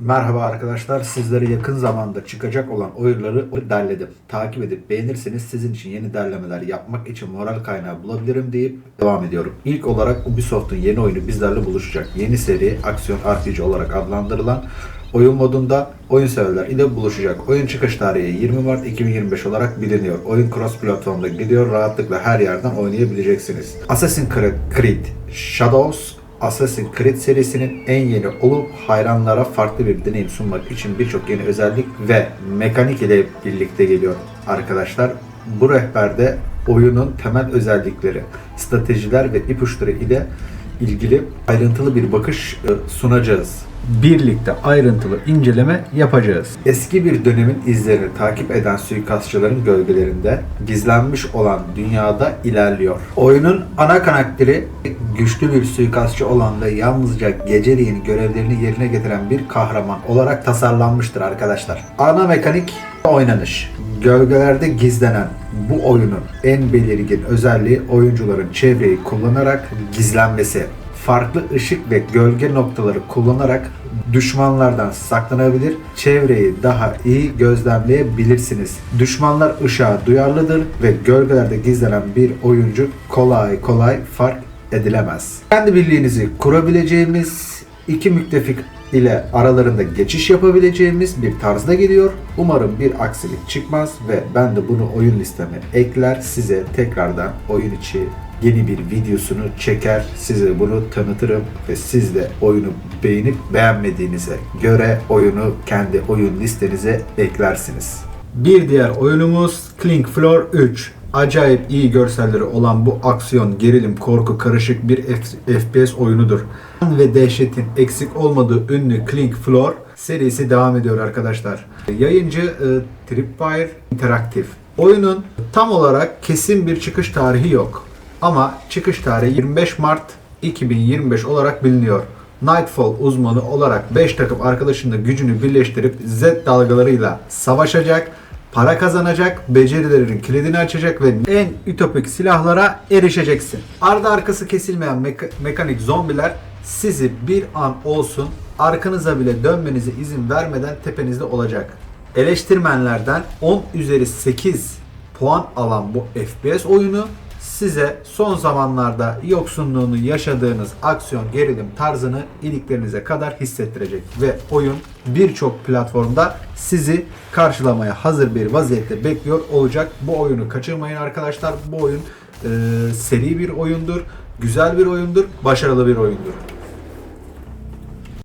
Merhaba arkadaşlar. Sizlere yakın zamanda çıkacak olan oyunları derledim. Takip edip beğenirseniz sizin için yeni derlemeler yapmak için moral kaynağı bulabilirim deyip devam ediyorum. İlk olarak Ubisoft'un yeni oyunu bizlerle buluşacak. Yeni seri aksiyon RPG olarak adlandırılan oyun modunda oyun severler ile buluşacak. Oyun çıkış tarihi 20 Mart 2025 olarak biliniyor. Oyun cross platformda gidiyor. Rahatlıkla her yerden oynayabileceksiniz. Assassin's Creed Shadows Assassin's Creed serisinin en yeni olup hayranlara farklı bir deneyim sunmak için birçok yeni özellik ve mekanik ile birlikte geliyor arkadaşlar. Bu rehberde oyunun temel özellikleri, stratejiler ve ipuçları ile ilgili ayrıntılı bir bakış e, sunacağız. Birlikte ayrıntılı inceleme yapacağız. Eski bir dönemin izlerini takip eden suikastçıların gölgelerinde gizlenmiş olan dünyada ilerliyor. Oyunun ana karakteri güçlü bir suikastçı olan ve yalnızca geceliğin görevlerini yerine getiren bir kahraman olarak tasarlanmıştır arkadaşlar. Ana mekanik oynanış. Gölgelerde gizlenen bu oyunun en belirgin özelliği oyuncuların çevreyi kullanarak gizlenmesi. Farklı ışık ve gölge noktaları kullanarak düşmanlardan saklanabilir, çevreyi daha iyi gözlemleyebilirsiniz. Düşmanlar ışığa duyarlıdır ve gölgelerde gizlenen bir oyuncu kolay kolay fark edilemez. Kendi birliğinizi kurabileceğimiz iki müttefik ile aralarında geçiş yapabileceğimiz bir tarzda geliyor. Umarım bir aksilik çıkmaz ve ben de bunu oyun listeme ekler size tekrardan oyun içi yeni bir videosunu çeker size bunu tanıtırım ve siz de oyunu beğenip beğenmediğinize göre oyunu kendi oyun listenize eklersiniz. Bir diğer oyunumuz Clink Floor 3. Acayip iyi görselleri olan bu aksiyon, gerilim, korku karışık bir F- FPS oyunudur. Ve dehşetin eksik olmadığı ünlü Clink Floor serisi devam ediyor arkadaşlar. Yayıncı e, Tripwire Interactive. Oyunun tam olarak kesin bir çıkış tarihi yok. Ama çıkış tarihi 25 Mart 2025 olarak biliniyor. Nightfall uzmanı olarak 5 takım arkadaşının gücünü birleştirip Z dalgalarıyla savaşacak, para kazanacak, becerilerin kilidini açacak ve en ütopik silahlara erişeceksin. Ardı arkası kesilmeyen meka- mekanik zombiler sizi bir an olsun arkanıza bile dönmenize izin vermeden tepenizde olacak. Eleştirmenlerden 10 üzeri 8 puan alan bu FPS oyunu size son zamanlarda yoksunluğunu yaşadığınız aksiyon gerilim tarzını iliklerinize kadar hissettirecek ve oyun birçok platformda sizi karşılamaya hazır bir vaziyette bekliyor olacak. Bu oyunu kaçırmayın arkadaşlar. Bu oyun e, seri bir oyundur, güzel bir oyundur, başarılı bir oyundur.